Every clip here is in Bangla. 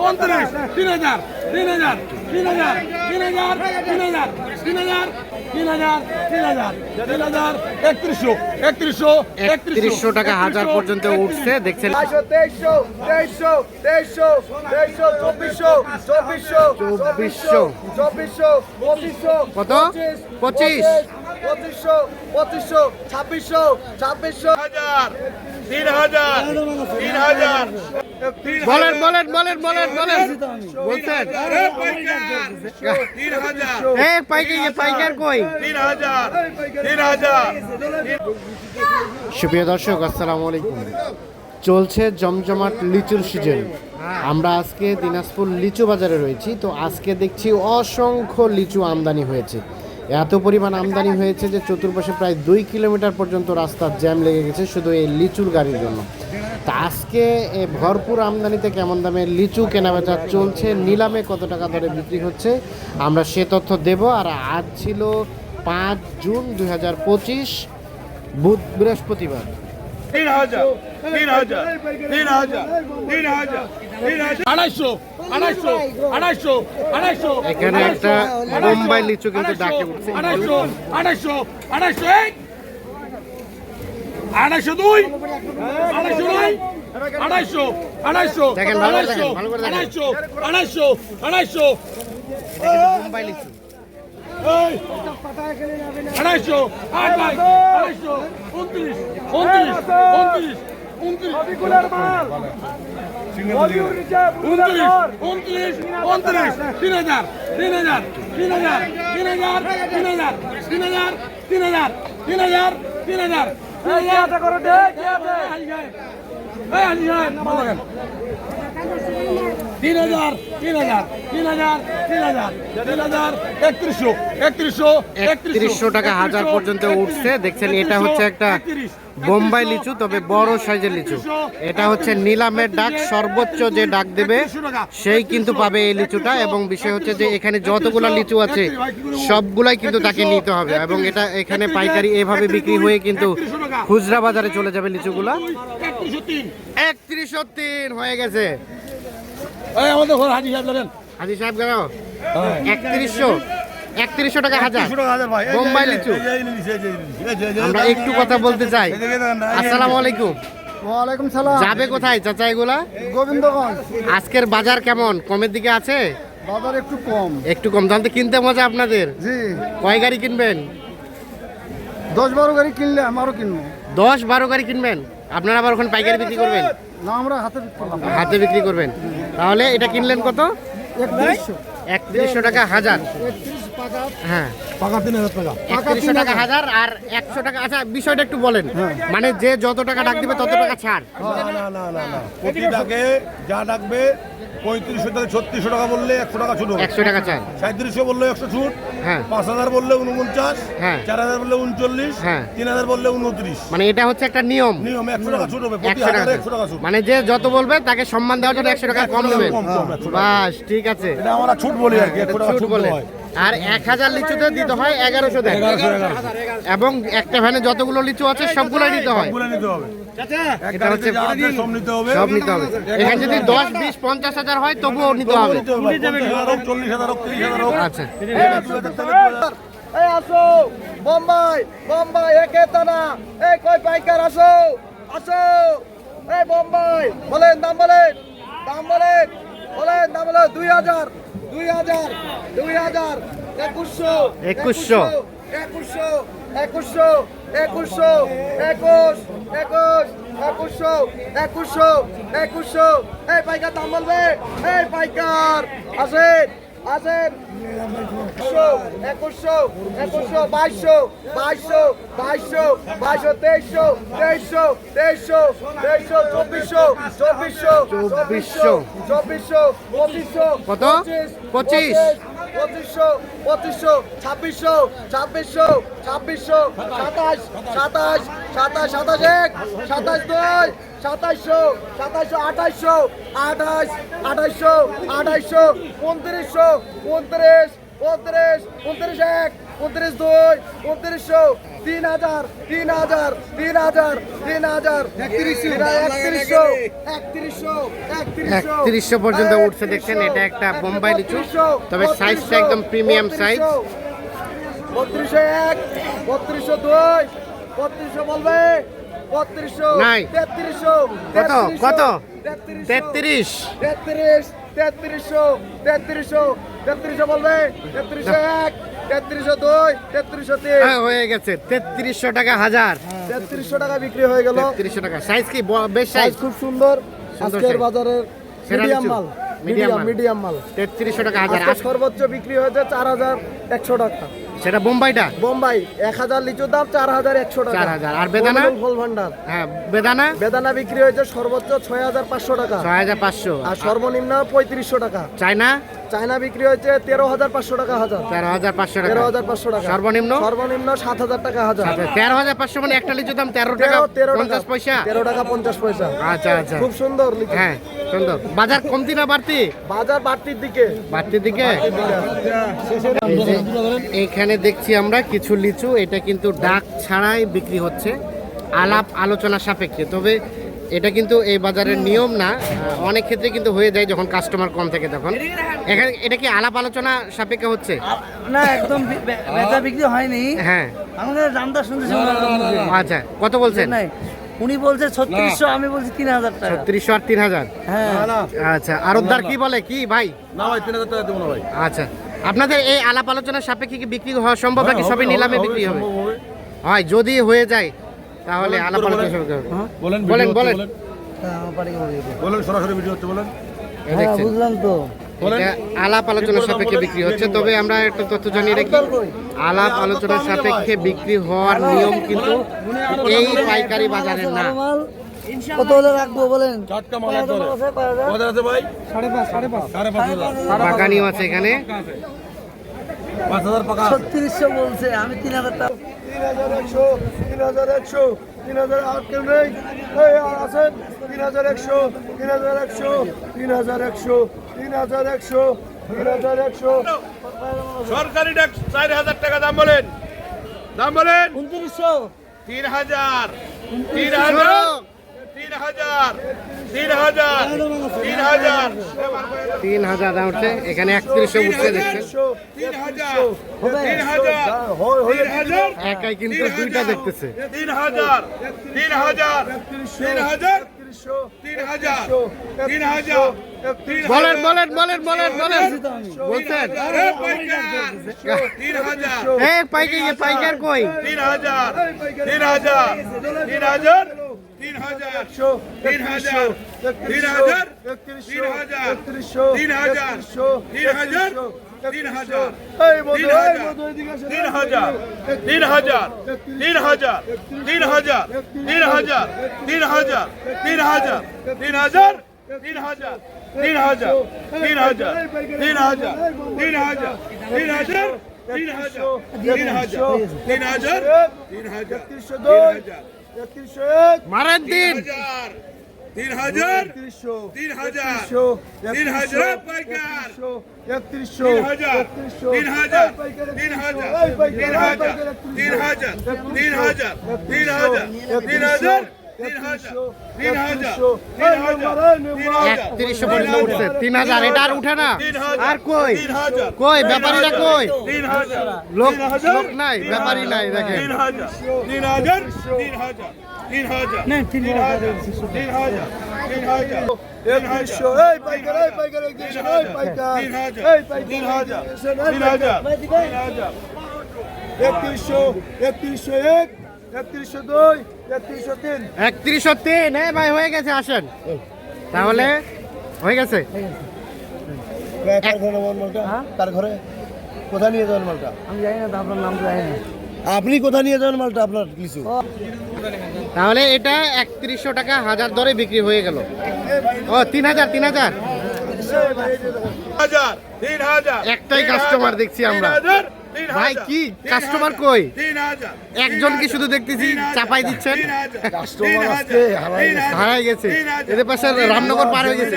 উনত্রিশ তিন হাজার তিন হাজার তিন হাজার তিন হাজার তিন হাজার তিন হাজার তিন হাজার তিন হাজার তিন হাজার একত্রিশশো একত্রিশশো একত্রিশশো টাকা হাজার পর্যন্ত উঠছে দেখছেন তেইশশো তেইশশো তেইশশো তেইশশো চব্বিশশো চব্বিশশো চব্বিশশো। চব্বিশশো পঁচিশশো কত? পঁচিশ। পঁচিশশো পঁচিশশো ছাব্বিশশো ছাব্বিশশো। হাজার তিন হাজার তিন হাজার। বলেন বলেন বলেন বলেন বলেন। বলছেন। তিন পাইকার কই? সুপ্রিয় দর্শক আসসালামু আলাইকুম। চলছে জমজমাট লিচুর সিজন। আমরা আজকে দিনাজপুর লিচু বাজারে রয়েছি তো আজকে দেখছি অসংখ্য লিচু আমদানি হয়েছে। এত পরিমাণ আমদানি হয়েছে যে চতুর্পাশে প্রায় দুই কিলোমিটার পর্যন্ত রাস্তার জ্যাম লেগে গেছে শুধু এই লিচুর গাড়ির জন্য। তা আজকে এ ভরপুর আমদানিতে কেমন দামে লিচু কেনাবেচা চলছে? নিলামে কত টাকা দরে বিক্রি হচ্ছে? আমরা সে তথ্য দেব। আর আজ ছিল পাঁচ জুন দুই হাজার পঁচিশ বুধ বৃহস্পতিবার। তিন হাজার তিন হাজার তিন হাজার তিন হাজার তিন হাজার। আড়াইশো আড়াইশো আড়াইশো আড়াইশো। এখানে একটা বোম্বাই লিচু কিন্তু ডাকে উঠছে। আড়াইশো আড়াইশো আড়াইশো এক আড়াইশো দুই আড়াইশো দুই আড়াইশো আড়াইশো আড়াইশো। আড়াইশো আড়াইশো আড়াইশো। বোম্বাই লিচু। আড়াইশো আট আড়াইশো উনত্রিশ উনত্রিশ উনত্রিশ। উনত্রিশ উনত্রিশ উনত্রিশ উনত্রিশ তিন হাজার তিন হাজার তিন হাজার তিন হাজার তিন হাজার তিন হাজার তিন হাজার তিন হাজার তিন হাজার তিন হাজার তিন হাজার তিন হাজার তিন হাজার তিন হাজার একত্রিশশো একত্রিশশো একত্রিশশো টাকা হাজার পর্যন্ত উঠছে। দেখছেন এটা হচ্ছে একটা বোম্বাই লিচু তবে বড় সাইজের লিচু। এটা হচ্ছে নিলামের ডাক সর্বোচ্চ যে ডাক দেবে সেই কিন্তু পাবে এই লিচুটা এবং বিষয় হচ্ছে যে এখানে যতগুলো লিচু আছে সবগুলাই কিন্তু তাকে নিতে হবে এবং এটা এখানে পাইকারি এভাবে বিক্রি হয়ে কিন্তু খুচরা বাজারে চলে যাবে লিচুগুলা। একত্রিশশো তিন হয়ে গেছে। আমাদের ঘর হাজি সাহেব লাগেন হাজি সাহেব গেল একত্রিশশো একত্রিশশো টাকা হাজার হাজার ভাই বোম্বাই লিচু আমরা একটু কথা বলতে চাই আসসালামু আলাইকুম ওয়ালাইকুম সালাম যাবে কোথায় চাচা এগুলা গোবিন্দগঞ্জ আজকের বাজার কেমন কমের দিকে আছে বাজার একটু কম একটু কম জানতে কিনতে মজা আপনাদের জি কয় গাড়ি কিনবেন দশ বারো গাড়ি কিনলে আমারও কিনবো দশ বারো গাড়ি কিনবেন আপনারা আবার ওখানে পাইকারি বিক্রি করবেন না আমরা হাতে বিক্রি হাতে বিক্রি করবেন তাহলে এটা কিনলেন কত? একত্রিশশো টাকা হাজার। হ্যাঁ। টাকা। একত্রিশশো টাকা হাজার। আর একশো টাকা আচ্ছা বিষয়টা একটু বলেন। মানে যে যত টাকা ডাক দিবে তত টাকা ছাড়। যা ডাকবে পঁয়ত্রিশশো টাকা ছত্রিশশো টাকা বললে একশো টাকা ছুট একশো টাকা ছাড়। সাঁত্রিশশো বললে একশো ছুট। হ্যাঁ পাঁচ হাজার বললে উনপঞ্চাশ হ্যাঁ। চার হাজার বললে উনচল্লিশ হ্যাঁ। তিন হাজার বললে উনত্রিশ। মানে এটা হচ্ছে একটা নিয়ম। নিয়ম একশো টাকা ছুট হবে একশো টাকা একশো টাকা ছুট। মানে যে যত বলবে তাকে সম্মান দেওয়ার জন্য একশো টাকা কম দেবে। কম, কম, বাস ঠিক আছে। এটা আমরা ছুট বলি আর কি ছুট বলে হয়। আর এক হাজার লিচুতে দিতে হয় এগারোশো দেয় এবং একটা ভ্যানে যতগুলো লিচু আছে সবগুলোই হয়। নিতে এটা হচ্ছে সব নিতে হবে। সব নিতে হবে। এখানে যদি দশ বিশ পঞ্চাশ হাজার হয় তবুও নিতে হবে। চল্লিশ হাজার আচ্ছা। এই আসো বোম্বাই বোম্বাই একে টানা এই কই পাইকার আসো আসো। এই বোম্বাই বলেন দাম বলেন দাম বলেন বলেন দাম বলেন দুই হাজার। দুই হাজার দুই হাজার একুশশো একুশশো। একুশশো একুশশো একুশশো একুশ একুশ একুশশো একুশশো একুশশো। এই পাইকার দাম বলবে এই পাইকার। আসেন আসেন। একুশশো একুশশো বাইশশো বাইশশো বাইশশো বাইশশো তেইশশো তেইশশো তেইশশো তেইশশো চব্বিশশো চব্বিশশো চব্বিশশো চব্বিশশো পঁচিশশো কত? পঁচিশ পঁচিশ। পঁচিশশো পঁচিশশো ছাব্বিশশো ছাব্বিশশো ছাব্বিশশো সাতাশ সাতাশ সাতাশ সাতাশ এক সাতাশ দুই সাতাশশো সাতাশশো আঠাশশো আঠাশ আঠাশশো আঠাশশো উনত্রিশশো উনত্রিশ উনত্রিশ উনত্রিশ এক উনত্রিশ দুই উনত্রিশশো তিন হাজার তিন হাজার তিন হাজার তিন হাজার একত্রিশশো। একত্রিশশো একত্রিশশো একত্রিশশো। পর্যন্ত উঠছে দেখছেন এটা একটা বোম্বাই লিচু তবে সাইজটা একদম প্রিমিয়াম সাইজ বত্রিশশো এক বত্রিশশো দুই বত্রিশশো বলবে। নাই। কত? কত? তেত্রিশ। তেত্রিশ তেত্রিশশো তেত্রিশশো তেত্রিশশো বলবে? তেত্রিশশো এক তেত্রিশশো দুই তেত্রিশশো তিন। হ্যাঁ, হয়ে গেছে। তেত্রিশশো টাকা হাজার। তেত্রিশশো টাকা বিক্রি হয়ে গেল। তেত্রিশশো টাকা। সাইজ কি? বেশ সাইজ। খুব সুন্দর। সুন্দর আজকের বাজারের মিডিয়াম মাল মিডিয়াম মিডিয়াম মাল। তেত্রিশশো টাকা হাজার। সর্বোচ্চ বিক্রি হয়েছে চার হাজার একশো টাকা। সেটা বোম্বাইটা? বোম্বাই এক হাজার লিচুর দাম চার হাজার একশো টাকা। 4,000 আর বেদানা? ফল ভান্ডার। হ্যাঁ বেদানা? বেদানা বিক্রি হয়েছে সর্বোচ্চ ছয় হাজার পাঁচশো টাকা। ছয় হাজার পাঁচশো। আর সর্বনিম্ন পঁয়ত্রিশশো টাকা। চায়না? চায়না বিক্রি হয়েছে তেরো হাজার পাঁচশো টাকা হাজার। তেরো হাজার পাঁচশো তেরো টাকা হাজার পাঁচশো টাকা। সর্বনিম্ন? সর্বনিম্ন সাত হাজার টাকা হাজার। তেরো হাজার পাঁচশো মানে একটা লিচুর দাম তেরো টাকা তেরো তেরো পঞ্চাশ পয়সা? তেরো টাকা পঞ্চাশ পয়সা। আচ্ছা আচ্ছা। খুব সুন্দর হ্যাঁ। সুন্দর বাজার কমতি না বাড়তি? বাজার বাড়তির দিকে। বাড়তির দিকে? এইখানে দেখছি আমরা কিছু লিচু এটা কিন্তু ডাক ছাড়াই বিক্রি হচ্ছে। আলাপ আলোচনা সাপেক্ষে। তবে এটা কিন্তু এই বাজারের নিয়ম না। অনেক ক্ষেত্রে কিন্তু হয়ে যায় যখন কাস্টমার কম থাকে তখন। এখানে এটা কি আলাপ আলোচনা সাপেক্ষে হচ্ছে? না একদম বেচা বিক্রি হয়নি। হ্যাঁ। আমাদের দামটা শুনতেছি আচ্ছা কত বলছেন? উনি বলছে ছত্রিশশো আমি বলছি তিন হাজার টাকা। ছত্রিশশো আর তিন হাজার হ্যাঁ আচ্ছা আরবদার কি বলে? কি ভাই? না ভাই তিন হাজার টাকা দেবো না ভাই। আচ্ছা। আপনাদের এই আলাপ আলোচনার সাপেক্ষে কি বিক্রি হওয়া সম্ভব নাকি সবই নিলামে বিক্রি হবে? হয় যদি হয়ে যায় তাহলে আলাপ আলোচনা সাপেক্ষে হবে। বলেন বলেন, বলেন। হ্যাঁ। বলেন সরাসরি ভিডিও হচ্ছে বলেন। হ্যাঁ বুঝলাম তো। আলাপ আলোচনার সাপেক্ষে বিক্রি হচ্ছে। তবে আমরা একটা তথ্য জানিয়ে রাখি আলাপ আলোচনার সাপেক্ষে বিক্রি হওয়ার নিয়ম কিন্তু এই পাইকারি বাজারের না। কত হলে রাখব বলেন? বাগানিও আছে এখানে। ছত্রিশশো বলছে আমি তিন হাজার টাকা তিন হাজার একশো তিন হাজার একশো। তিন হাজার আর কেউ নেই। এই আর আছেন? তিন হাজার একশো তিন হাজার একশো তিন হাজার একশো তিন হাজার একশো তিন হাজার একশো। সরকারি চার হাজার টাকা দাম বলেন। দাম বলেন। উনত্রিশশো। তিন হাজার। তিন হাজার। তিন হাজার। তিন হাজার দাম উঠছে। এখানে একত্রিশশো উঠছে দেখছেন? একাই কিন্তু দুইটা দেখতেছে। তিন হাজার তিন হাজার তিন হাজার তিন হাজার তিন হাজার। বলেন বলেন বলেন বলেন বলেন। বলছেন? তিন হাজার। এ পাইকার পাইকার কই? তিন হাজার তিন হাজার তিন হাজার। তিন হাজার তিন হাজার তিন হাজার তিন হাজার তিন হাজার তিন হাজার তিন হাজার এই মধু তিন এই হাজার মধু এদিকে আসেন। তিন হাজার তিন হাজার তিন হাজার তিন হাজার তিন হাজার তিন হাজার তিন হাজার তিন হাজার তিন হাজার তিন হাজার তিন হাজার তিন হাজার তিন হাজার তিন হাজার তিন হাজার তিন হাজার মারেন দিন তিন হাজার তিন হাজার তিন হাজার পাইকার। একত্রিশশো। তিন হাজার তিন হাজার তিন হাজার তিন হাজার তিন হাজার তিন হাজার তিন হাজার একত্রিশশো পর্যন্ত উঠছে তিন হাজার এটা আর উঠে না আর কই কই ব্যাপারীরা কই লোক লোক নাই ব্যাপারী নাই দেখেন তিন হাজার তিন হাজার তিন হাজার তিন হাজার তিন তিন হাজার তিন হাজার তিন হাজার একত্রিশশো এই পাইকার এই পাইকার একত্রিশশো এই পাইকার তিন হাজার এই পাইকার তিন হাজার একত্রিশশো, এই তিন পাইকার। হাজার তিন হাজার একত্রিশশো একত্রিশশো এক একত্রিশশো দুই তিন। একত্রিশশো তিন এ ভাই হয়ে গেছে আসেন। তাহলে হয়ে গেছে। কার ঘরে ঘরে? কোথায় নিয়ে যাবেন মালটা? আমি জানি না আপনার নাম জানি না। আপনি কোথায় নিয়ে যাবেন মালটা আপনার কিছু তাহলে এটা একত্রিশশো টাকা হাজার দরে বিক্রি হয়ে গেল। ও তিন হাজার তিন হাজার। একটাই কাস্টমার দেখছি আমরা। ভাই কি? কাস্টমার কই? একজন কি শুধু দেখতেছি? চাপাই দিচ্ছেন? কাস্টমার আজকে হারাই গেছে। এদের পাশে রামনগর পার হয়ে গেছে।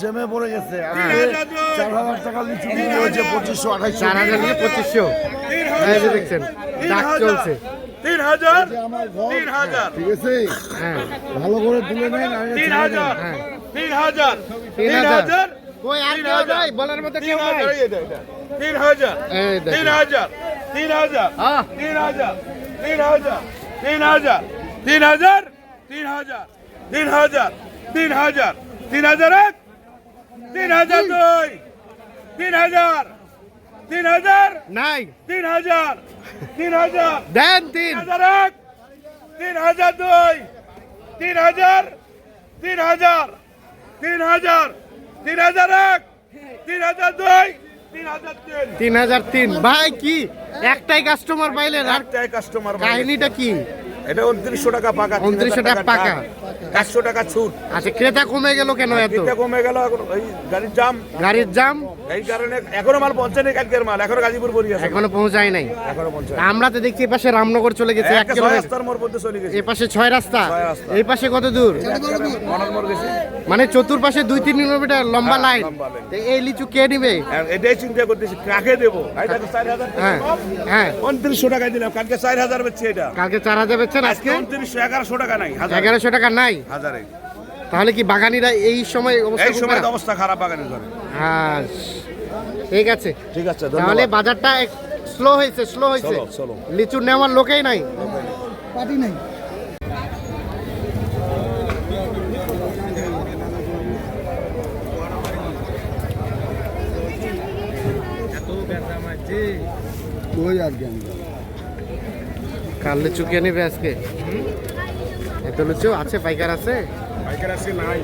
জেমে পড়ে গেছে। চার হাজার পঁচিশশো আঠাইশশো চার হাজার নিয়ে পঁচিশশো। হ্যাঁ, দেখছেন ডাক চলছে। হ্যাঁ, হ্যাঁ। ভালো করে তুলে নেন তিন হাজার তিন হাজার তিন হাজার। কই আর তিন কেউ। নাই বলার মতো তিন কেউ নাই। তিন হাজার। তিন হাজার তিন হাজার। তিন হাজার তিন হাজার তিন হাজার তিন হাজার তিন হাজার তিন হাজার তিন হাজার তিন হাজার এক তিন হাজার দুই তিন হাজার তিন হাজার নাই তিন হাজার তিন হাজার দেন তিন হাজার এক তিন হাজার দুই তিন হাজার তিন হাজার তিন হাজার তিন হাজার এক তিন হাজার দুই তিন হাজার তিন। তিন হাজার তিন। ভাই কি? একটাই কাস্টমার পাইলেন একটাই কাস্টমার কাহিনীটা কি? এটা উনত্রিশশো টাকা পাকা 2900 টাকা পাকা। একশো টাকা ছুট। আচ্ছা ক্রেতা কমে গেল কেন এত? এটা কমে গেল এখন এই গাড়ির জাম। গাড়ির জাম? এই কারণে এখনও মাল পৌঁছায়নি কালকের মাল এখনও গাজীপুর পরি আছে। এখনও পৌঁছায় নাই। এখনও পৌঁছায় আমরা তো দেখছি পাশে রামনগর চলে গেছে এক কিলোমিটার। রাস্তার মোড় পর্যন্ত চলে গেছে। এই পাশে ছয় রাস্তা। এই পাশে কত দূর? মানে চতুর্পাশে দুই তিন কিলোমিটার লম্বা হ্যাঁ, লাইন। লম্বা লাইন। এই লিচু কে নিবে? এটাই চিন্তা করতেছি কাকে দেবো। টাকা হ্যাঁ। হ্যাঁ। উনত্রিশশো টাকায় দিলাম কালকে চার হাজার বেচছে এটা। কালকে চার হাজার বেচছেন আজকে আজকে? উনত্রিশশো এগারোশো টাকা নাই এগারোশো টাকা নাই? হাজারে তাহলে কি বাগানিরা এই সময় অবস্থা এই সময় অবস্থা খারাপ বাগানের ধরে হ্যাঁ ঠিক আছে। ঠিক আছে তাহলে বাজারটা স্লো হয়েছে স্লো হয়েছে. লিচু নেওয়ার লোকেই নাই। পার্টি নাই। আর কাল লিচু কে নেবে আজকে? লিচু আছে পাইকার আছে? পাইকার আছে নাই।